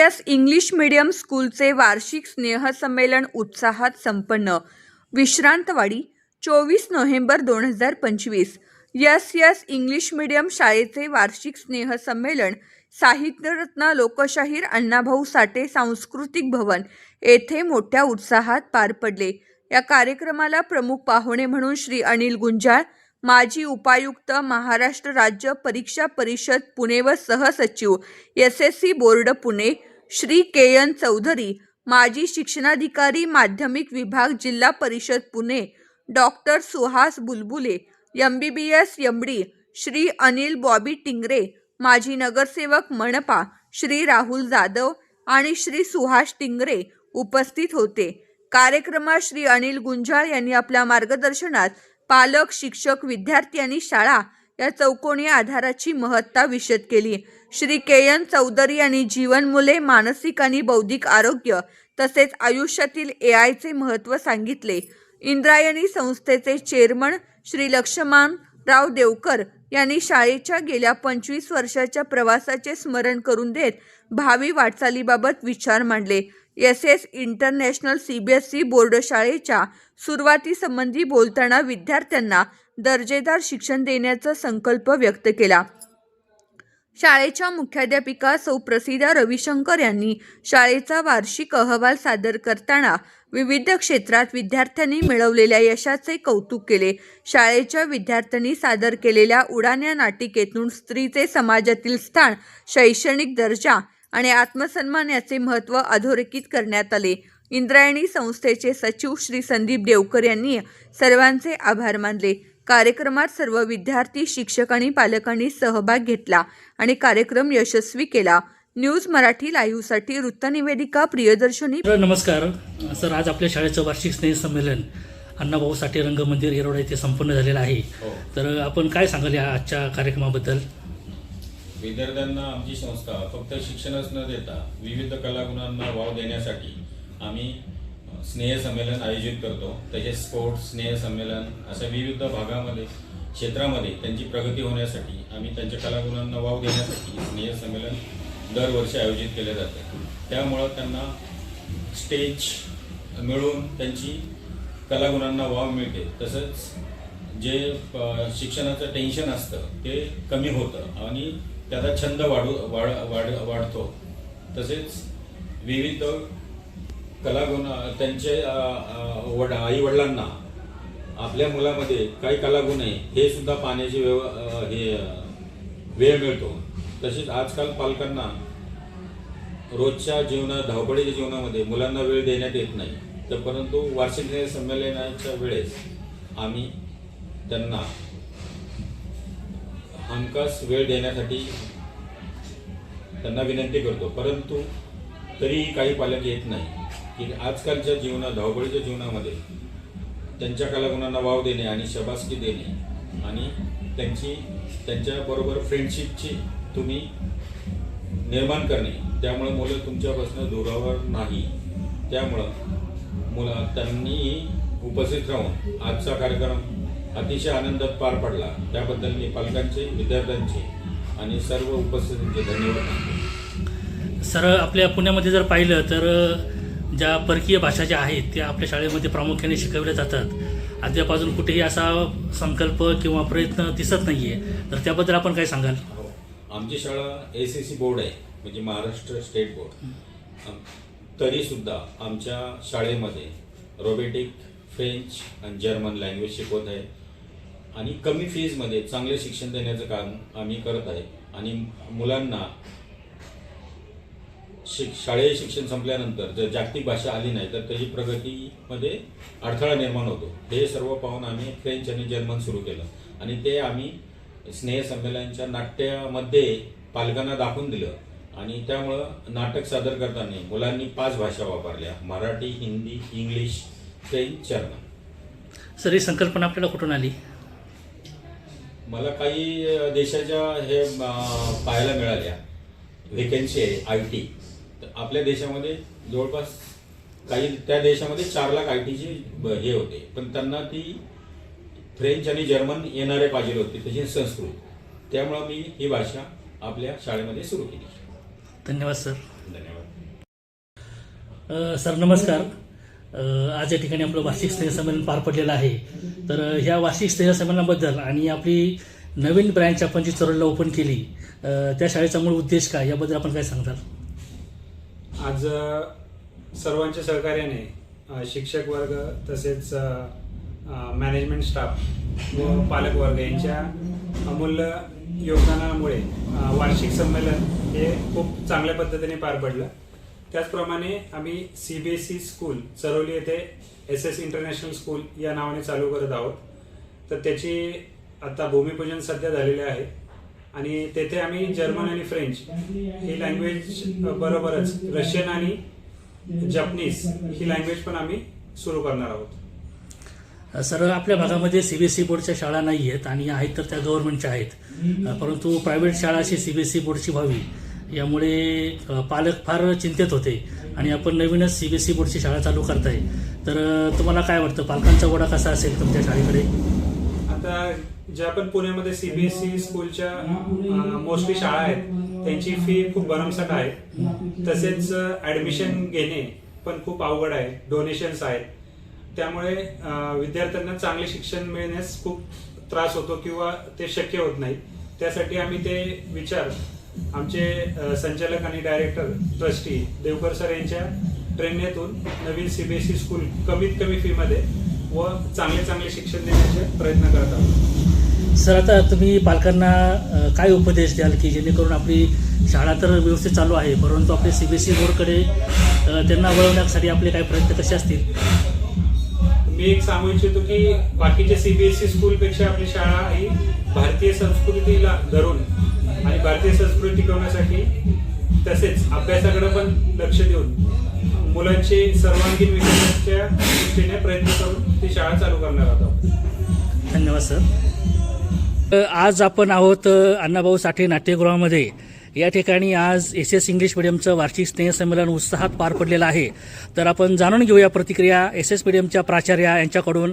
S English medium स्कूलचे वार्षिक स्नेहसंमेलन उत्साहात संपन्न. विश्रांतवाडी चोवीस नोव्हेंबर दोन हजार पंचवीस. यस यस इंग्लिश मीडियम शाळेचे वार्षिक स्नेहसंमेलन साहित्यरत्न लोकशाहीर अण्णाभाऊ साठे सांस्कृतिक भवन येथे मोठ्या उत्साहात पार पडले. या कार्यक्रमाला प्रमुख पाहुणे म्हणून श्री अनिल गुंजाळ माजी उपायुक्त महाराष्ट्र राज्य परीक्षा परिषद पुणे व सहसचिव S S C board Pune Shri K N Chaudhari माजी शिक्षणाधिकारी माध्यमिक विभाग जिल्हा परिषद Pune. Doctor Suhas Bulbule M B B S MD Shri Anil Bobby Tingre माजी नगरसेवक मनपा श्री राहुल जाधव आणि श्री सुहास टिंगरे उपस्थित होते. कार्यक्रमात श्री अनिल गुंजाळ यांनी आपल्या मार्गदर्शनात पालक शिक्षक विद्यार्थी आणि शाळा या चौकोनी आधाराची महत्ता विशद केली. श्री के एन चौधरी यांनी जीवन मुले मानसिक आणि बौद्धिक आरोग्य तसेच आयुष्यातील ए आयचे महत्त्व सांगितले. इंद्रायणी संस्थेचे चेअरमन श्री लक्ष्मण राव देवकर यांनी शाळेच्या गेल्या पंचवीस वर्षाच्या प्रवासाचे स्मरण करून देत भावी वाटचालीबाबत विचार मांडले. S S international C B S E board शाळेच्या सुरुवातीसंबंधी बोलताना विद्यार्थ्यांना दर्जेदार शिक्षण देण्याचा संकल्प व्यक्त केला. शाळेच्या मुख्याध्यापिका सौप्रसिदा रविशंकर यांनी शाळेचा वार्षिक अहवाल सादर करताना विविध क्षेत्रात विद्यार्थ्यांनी मिळवलेल्या यशाचे कौतुक केले. शाळेच्या विद्यार्थ्यांनी सादर केलेल्या उडाण्या नाटिकेतून स्त्रीचे समाजातील स्थान शैक्षणिक दर्जा आणि आत्मसन्मान याचे महत्त्व अधोरेखित करण्यात आले. इंद्रायणी संस्थेचे सचिव श्री संदीप देवकर यांनी सर्वांचे आभार मानले. कार्यक्रमात सर्व विद्यार्थी शिक्षक आणि पालकांनी सहभाग घेतला आणि कार्यक्रम यशस्वी केला. न्यूज मराठी लाईव्हसाठी वृत्तनिवेदिका प्रियदर्शनी. नमस्कार. सर आज आपल्या शाळेचं वार्षिक स्नेह संमेलन अण्णाभाऊ साठे रंगमंदिर येरोडा येथे संपन्न झालेलं आहे. हो. तर आपण काय सांगाल या आजच्या कार्यक्रमाबद्दल? विद्यार्थ्यांना आमची संस्था फक्त शिक्षणच न देता विविध कलागुणांना वाव देण्यासाठी आम्ही स्नेहसंमेलन स्नेह संमेलन आयोजित करतो. तसेच स्पोर्ट्स स्नेह संमेलन अशा विविध भागामध्ये क्षेत्रामध्ये त्यांची प्रगती होण्यासाठी आम्ही त्यांच्या कलागुणांना वाव देण्यासाठी स्नेह संमेलन दरवर्षी आयोजित केले जाते. त्यामुळं त्यांना स्टेज मिळून त्यांची कलागुणांना वाव मिळते. तसंच जे शिक्षणाचं टेन्शन असतं ते कमी होतं आणि त्याचा छंद वाढू वाढ वाढ वाढतो. तसेच विविध कलागुण त्यांचे वड आई वडिलांना आपल्या मुलामध्ये काही कलागुण आहे हे सुद्धा पाण्याची व्यव हे वेळ मिळतो. तसेच आजकाल पालकांना रोजच्या जीवनात धावपळीच्या जीवनामध्ये मुलांना वेळ देण्यात येत नाही. तर परंतु वार्षिक संमेलनाच्या वेळेस आम्ही त्यांना हमखास वेळ देण्यासाठी त्यांना विनंती करतो. परंतु तरीही काही पालक येत नाही. की आजकालच्या जीवनात धावपळीच्या जीवनामध्ये त्यांच्या कलागुणांना वाव देणे आणि शबासकी देणे आणि त्यांची त्यांच्याबरोबर फ्रेंडशिपची तुम्ही निर्माण करणे त्यामुळे मुलं तुमच्यापासून दुरावर नाही. त्यामुळं मुलं त्यांनी उपस्थित राहून आजचा कार्यक्रम अतिशय आनंदात पार पडला. त्याबद्दल मी पालकांचे विद्यार्थ्यांचे आणि सर्व उपस्थितींचे धन्यवाद सर आपल्या पुण्यामध्ये जर पाहिलं तर ज्या परकीय भाषा ज्या आहेत त्या आपल्या शाळेमध्ये प्रामुख्याने शिकवल्या जातात. अद्याप अजून कुठेही असा संकल्प किंवा प्रयत्न दिसत नाही आहे तर त्याबद्दल आपण काय सांगाल? हो. आमची शाळा ए सी सी बोर्ड आहे म्हणजे महाराष्ट्र स्टेट बोर्ड तरी सुद्धा आमच्या शाळेमध्ये रोबोटिक फ्रेंच आणि जर्मन लँग्वेज शिकवत आहे. आणि कमी फीजमध्ये चांगले शिक्षण देण्याचं काम आम्ही करत आहे. आणि मुलांना शिक शालेय शिक्षण संपल्यानंतर जर जागतिक भाषा आली नाही तर त्याची प्रगतीमध्ये अडथळा निर्माण होतो. हे सर्व पाहून आम्ही फ्रेंच आणि जर्मन सुरू केलं. आणि ते आम्ही स्नेह संमेलनाच्या नाट्यामध्ये पालकांना दाखवून दिलं. आणि त्यामुळं नाटक सादर करताना मुलांनी पाच भाषा वापरल्या. Marathi Hindi English French German. Sir ही संकल्पना आपल्याला कुठून आली? मला काही देशाच्या हे पाहायला मिळाल्या. व्हेकन्सी आहे आय टी. आपल्या देशामध्ये जवळपास काही त्या देशामध्ये चार लाख आय टीची हे होते. पण त्यांना ती फ्रेंच आणि जर्मन येणारे पाहिजे होते त्याची संस्कृत. त्यामुळं मी ही भाषा आपल्या शाळेमध्ये सुरू केली. धन्यवाद सर. धन्यवाद. सर नमस्कार. आज या ठिकाणी आपलं वार्षिक स्नेहसंमेलन पार पडलेलं आहे. तर ह्या वार्षिक स्नेहसंमेलनाबद्दल आणि आपली नवीन ब्रँच आपण जी चरोडला ओपन केली त्या शाळेचा मूळ उद्देश काय? याबद्दल आपण काय सांगताल? आज सर्वांच्या सहकार्याने शिक्षक वर्ग तसेच मॅनेजमेंट स्टाफ व पालक वर्ग यांच्या अमूल्य योगदानामुळे वार्षिक संमेलन हे खूप चांगल्या पद्धतीने पार पडलं. त्याचप्रमाणे आम्ही C B S E school Charoli येथे एस एस इंटरनॅशनल स्कूल या नावाने चालू करत आहोत. तर त्याची आता भूमिपूजन सध्या झालेले आहे. आणि तेथे आम्ही जर्मन आणि फ्रेंच ही लँग्वेज बरोबरच. रशियन आणि जपनीज ही लँग्वेज पण आम्ही सुरू करणार आहोत. सर आपल्या भागामध्ये सी बी एस ई बोर्डच्या शाळा नाही आहेत आणि आहेत तर त्या गव्हर्नमेंटच्या आहेत. परंतु प्रायव्हेट शाळा अशी सी बी एस ई बोर्डची व्हावी. यामुळे पालक फार चिंतेत होते आणि आपण नवीनच सी बी एस ई बोर्डची शाळा चालू करताय. तर तुम्हाला काय वाटतं? पालकांचा वडा कसा असेल तुमच्या शाळेकडे? आता ज्या पण पुण्यामध्ये सीबीएसई स्कूलच्या मोस्टली शाळा आहेत त्यांची फी खूप भरमसाठ आहे. तसेच ऍडमिशन घेणे पण खूप अवघड आहे डोनेशन्स आहेत. त्यामुळे विद्यार्थ्यांना चांगले शिक्षण मिळण्यास खूप त्रास होतो किंवा ते शक्य होत नाही. त्यासाठी आम्ही ते विचार आमचे संचालक आणि डायरेक्टर ट्रस्टी देवकर सर यांच्या प्रेरणेतून नवीन सीबीएसई स्कूल कमीत कमी फीमध्ये व चांगले चांगले शिक्षण देण्याचे प्रयत्न करत आहोत. सर आता तुम्ही पालकांना काय उपदेश द्याल की जेणेकरून आपली शाळा तर व्यवस्थित चालू आहे परंतु आपले सी बी एस ई बोर्डकडे त्यांना वळवण्यासाठी आपले काय प्रयत्न कसे असतील? मी एक सांगू इच्छितो की बाकीच्या सीबीएसई स्कूलपेक्षा आपली शाळा ही भारतीय संस्कृतीला धरून आणि भारतीय संस्कृती टिकवण्यासाठी तसेच अभ्यासाकडे पण लक्ष देऊन मुलांचे सर्वांगीण विकासाच्या दृष्टीने प्रयत्न करून ती शाळा चालू करणार आहोत धन्यवाद सर. आज आपण आहोत अण्णाभाऊ साठे नाट्यगृहामध्ये. या ठिकाणी आज एस एस इंग्लिश मिडियमचं वार्षिक स्नेहसंमेलन उत्साहात पार पडलेलं आहे. तर आपण जाणून घेऊया प्रतिक्रिया एस एस मिडियमच्या प्राचार्या यांच्याकडून.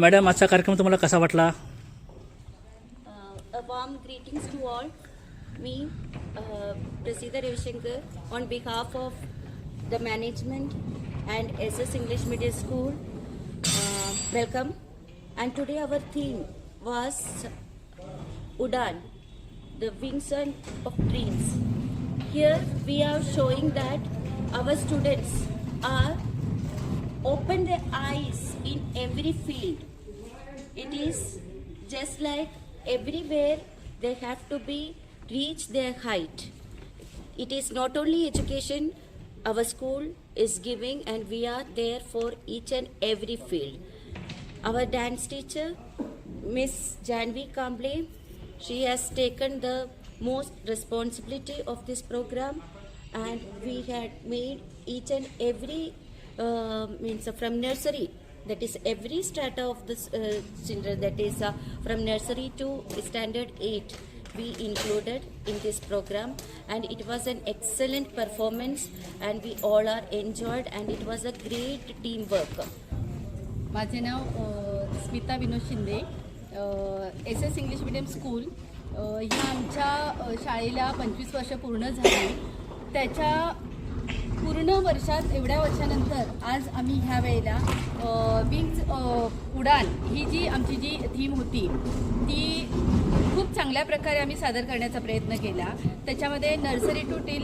मॅडम आजचा कार्यक्रम तुम्हाला कसा वाटला? warm greetings to all. Me, uh, Prasida Ravishankar, on behalf of the management and SS English Medium School, uh, welcome. And today our theme was Udan, the wings of dreams. Here we are showing that our students are open their eyes in every field it is just like everywhere they have to be reach their height it is not only education our school is giving and we are there for each and every field. Our dance teacher miss janvi kamble she has taken the most responsibility of this program and we had made each and every uh, means from nursery that is every strata of this uh, children that is uh, from nursery to standard 8 we included in this program. And it was an excellent performance and we all are enjoyed and it was a great teamwork. माझे नाव Smita Vinod Shinde. S S English medium school ह्या आमच्या शाळेला पंचवीस वर्ष पूर्ण झाली. त्याच्या पूर्ण वर्षात एवढ्या वर्षानंतर आज आम्ही ह्या वेळेला विंग्स उडान ही जी आमची जी थीम होती ती खूप चांगल्या प्रकारे आम्ही सादर करण्याचा प्रयत्न केला. त्याच्यामध्ये नर्सरी टू टिल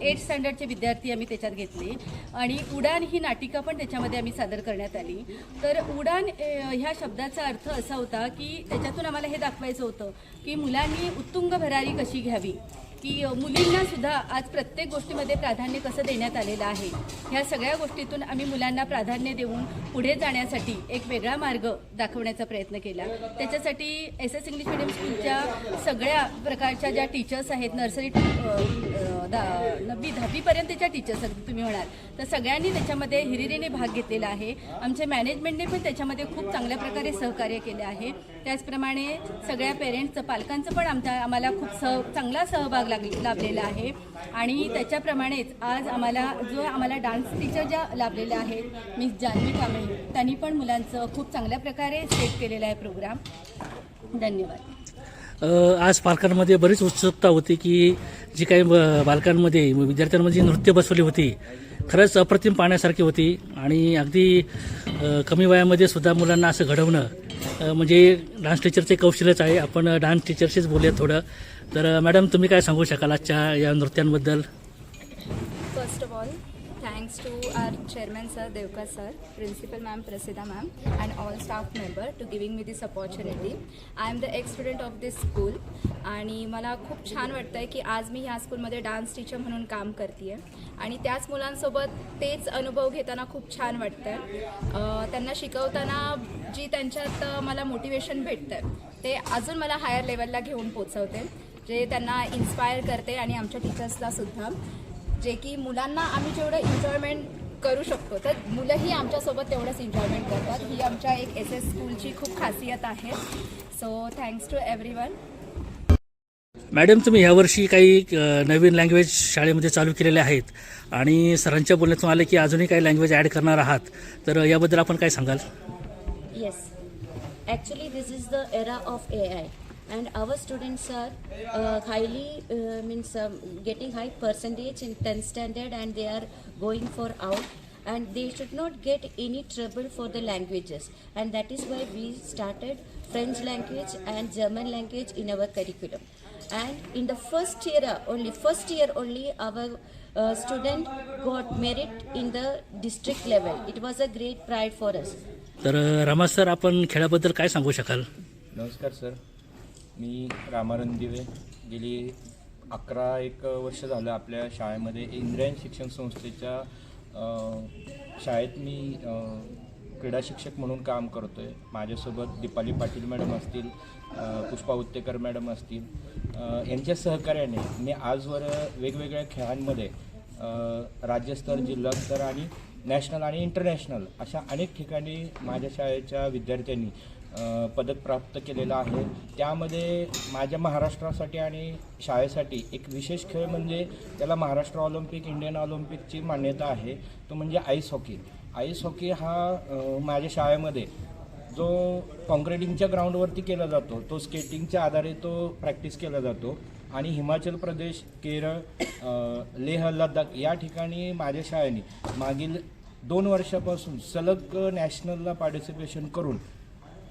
एट स्टँडर्डचे विद्यार्थी आम्ही त्याच्यात घेतले. आणि उडान ही नाटिका पण त्याच्यामध्ये आम्ही सादर करण्यात आली. तर उडान ह्या शब्दाचा अर्थ असा होता की त्याच्यातून आम्हाला हे दाखवायचं होतं की मुलांनी उत्तुंग भरारी कशी घ्यावी? की मुलींना सुद्धा आज प्रत्येक गोष्टीमध्ये प्राधान्य कसं देण्यात आलेलं आहे? ह्या सगळ्या गोष्टीतून आम्ही मुलांना प्राधान्य देऊन पुढे जाण्यासाठी एक वेगळा मार्ग दाखवण्याचा प्रयत्न केला. त्याच्यासाठी एस एस इंग्लिश मिडियम स्कूलच्या सगळ्या प्रकारच्या ज्या टीचर्स आहेत नर्सरी टू नववी दहावीपर्यंतच्या टीचर्स अगदी तुम्ही म्हणाल. तर सगळ्यांनी त्याच्यामध्ये हिरिरीने भाग घेतलेला आहे. आमच्या मॅनेजमेंटने पण त्याच्यामध्ये खूप चांगल्या प्रकारे सहकार्य केले आहे. त्याचप्रमाणे सगळ्या पेरेंट्सचं पालकांचं पण आमच्या आम्हाला खूप सह चांगला सहभाग लाग लाभलेला आहे. आणि त्याच्याप्रमाणेच आज आम्हाला जो आम्हाला डान्स टीचर ज्या लाभलेल्या आहेत मिस जान्हवी कांबळे त्यांनी पण मुलांचं खूप चांगल्या प्रकारे सेट केलेला आहे प्रोग्राम धन्यवाद. आज पालकांमध्ये बरीच उत्सुकता होती की जी काही बालकांमध्ये विद्यार्थ्यांमध्ये नृत्य बसवली होती खरंच अप्रतिम पाहण्यासारखी होती. आणि अगदी कमी वयामध्ये सुद्धा मुलांना असं घडवणं म्हणजे डान्स टीचरचे कौशल्यच आहे. आपण डान्स टीचरशीच बोलूयात थोडं. तर मॅडम तुम्ही काय सांगू शकाल आजच्या या नृत्यांबद्दल? First of all thanks to our chairman sir Devka sir, principal ma'am Prasida ma'am and all staff member to giving me this opportunity. I am the ex-student of this school आणि मला खूप छान वाटतं आहे की आज मी ह्या स्कूलमध्ये डान्स टीचर म्हणून काम करते आहे आणि त्याच मुलांसोबत तेच अनुभव घेताना खूप छान वाटतं आहे त्यांना शिकवताना जी त्यांच्यात मला मोटिवेशन भेटतं आहे ते अजून मला हायर लेवलला घेऊन पोचवते जे त्यांना इन्स्पायर करते आणि आमच्या टीचर्सला सुद्धा. जे की मुलांना आम्ही जेवढं एन्जॉयमेंट करू शकतो तर मुलंही आमच्यासोबत तेवढंच एन्जॉयमेंट करतात. ही आमच्या एक एस एस स्कूलची खूप खासियत आहे. So thanks to everyone madam तुम्ही यावर्षी काही नवीन लँग्वेज शाळेमध्ये चालू केलेले आहेत आणि सरांच्या बोलण्यातून आलं की अजूनही काही लँग्वेज ॲड करणार आहात. तर याबद्दल आपण काय सांगाल? Yes, actually, this is the era of AI, and our students are uh, highly uh, means um, getting high percentage in 10th standard, and they are going for out, and they should not get any trouble for the languages, and that is why we started French language and German language in our curriculum. And in the first year uh, only, first year only, our uh, student got merit in the district level. It was a great pride for us. तर Rama sir आपण खेळाबद्दल काय सांगू शकाल नमस्कार sir मी रामानंद दिवे गेली अकरा एक वर्ष झालं आपल्या शाळेमध्ये इंद्रायण शिक्षण संस्थेच्या शाळेत मी क्रीडा शिक्षक म्हणून काम करतो आहे माझ्यासोबत दीपाली पाटील मॅडम असतील पुष्पा उत्तेकर मॅडम असतील यांच्या सहकार्याने मी आजवर वेगवेगळ्या खेळांमध्ये राज्यस्तर जिल्हास्तर आणि नॅशनल आणि इंटरनॅशनल अशा अनेक ठिकाणी माझ्या शाळेच्या विद्यार्थ्यांनी पदक प्राप्त केलेलं आहे. त्यामध्ये माझ्या महाराष्ट्रासाठी आणि शाळेसाठी एक विशेष खेळ म्हणजे त्याला महाराष्ट्र ऑलिम्पिक इंडियन ऑलिम्पिकची मान्यता आहे. तो म्हणजे आईस हॉकी. आईस हॉकी हा माझ्या शाळेमध्ये जो कॉन्क्रेटिंगच्या ग्राउंडवरती केला जातो तो स्केटिंगच्या आधारे तो प्रॅक्टिस केला जातो. आणि हिमाचल प्रदेश केरळ लेह लडाख या ठिकाणी माझ्या शाळेने मागील दोन वर्षापासून सलग नॅशनलला पार्टिसिपेशन करून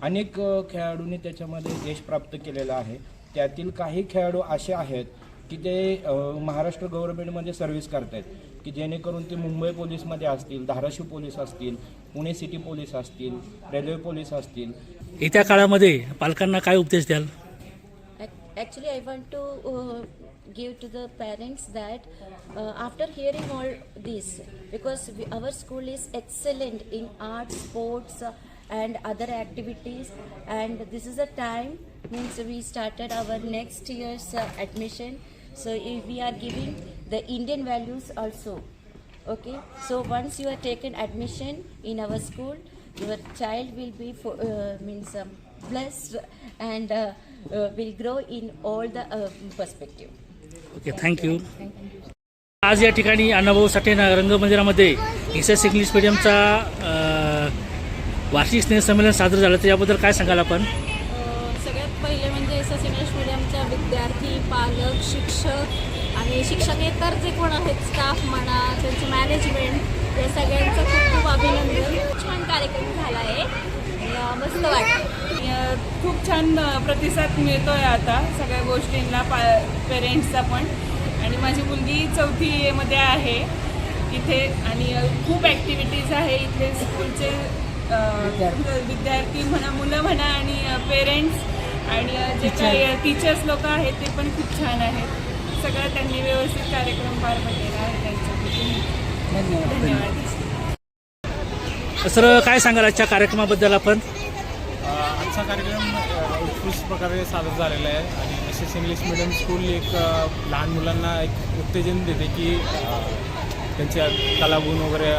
अनेक खेळाडूंनी त्याच्यामध्ये यश प्राप्त केलेलं आहे. त्यातील काही खेळाडू असे आहेत की ते महाराष्ट्र गव्हर्नमेंटमध्ये सर्व्हिस करतायत की जेणेकरून ते मुंबई पोलीसमध्ये असतील धाराशिव पोलीस असतील पुणे सिटी पोलीस असतील रेल्वे पोलीस असतील. येत्या काळामध्ये पालकांना काय उपदेश द्याल? Ac- Actually, I want to uh, give to the parents that uh, after hearing all this, because we, our school is excellent in arts, sports, uh, and other activities, and this is a time means we started our next year's uh, admission. So if we are giving the Indian values also. Okay, so once you are taken admission in our school, your child will be for, uh, means um, blessed and uh, uh, will grow in all the uh, perspective. Okay thank you आज या ठिकाणी अण्णाभाऊ साठे न- रंगमंदिरामध्ये S S English मिडियमचा अ, वार्षिक स्नेहसंमेलन साजरं झालं तर याबद्दल काय सांगाल आपण? सगळ्यात पहिले म्हणजे एस एस इंग्लिश मिडियमच्या विद्यार्थी पालक शिक्षक आणि शिक्षकेतर जे कोण आहेत स्टाफ म्हणा त्यांचं मॅनेजमेंट या सगळ्यांचं खूप खूप अभिनंदन. खूप छान कार्यक्रम झाला आहे. मस्त वाटतं खूप छान प्रतिसाद मिळतोय आता सगळ्या गोष्टींना पा पेरेंट्सचा पण. आणि माझी मुलगी चौथी मध्ये आहे इथे. आणि खूप ॲक्टिव्हिटीज आहे इथे स्कूलचे विद्यार्थी. म्हणा मुलं म्हणा आणि पेरेंट्स आणि अ, जे काही टीचर्स लोक आहेत ते पण खूप छान आहेत. सगळं त्यांनी व्यवस्थित कार्यक्रम पार पडलेला आहे त्यांच्याकडून धन्यवाद. सर काय सांगाल आजच्या कार्यक्रमाबद्दल आपण? आजचा कार्यक्रम उत्कृष्ट प्रकारे सादर झालेला आहे आणि S S English medium school एक लहान मुलांना एक उत्तेजन देते की त्यांच्या कलागुण वगैरे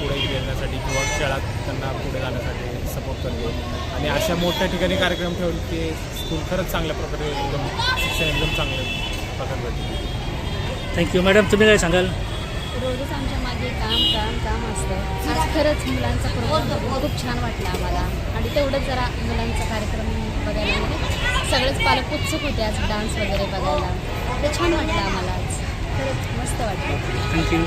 पुढे घेण्यासाठी किंवा खेळात त्यांना पुढे जाण्यासाठी सपोर्ट करते. आणि अशा मोठ्या ठिकाणी कार्यक्रम ठेवून की स्कूल खरंच चांगल्या प्रकारे एकदम शिक्षण एकदम चांगल्या प्रकारे भेटते. थँक्यू मॅडम तुम्ही काय सांगाल? रोजच आमच्या मागे काम काम काम असतं. आज खरंच मुलांचा प्रोग्राम बघून खूप छान वाटलं आम्हाला. आणि तेवढंच जरा मुलांचा कार्यक्रम बघायला म्हणजे सगळेच पालक उत्सुक होते आज डान्स वगैरे बघायला. ते छान वाटलं आम्हाला आज. खरंच मस्त वाटलं. थँक्यू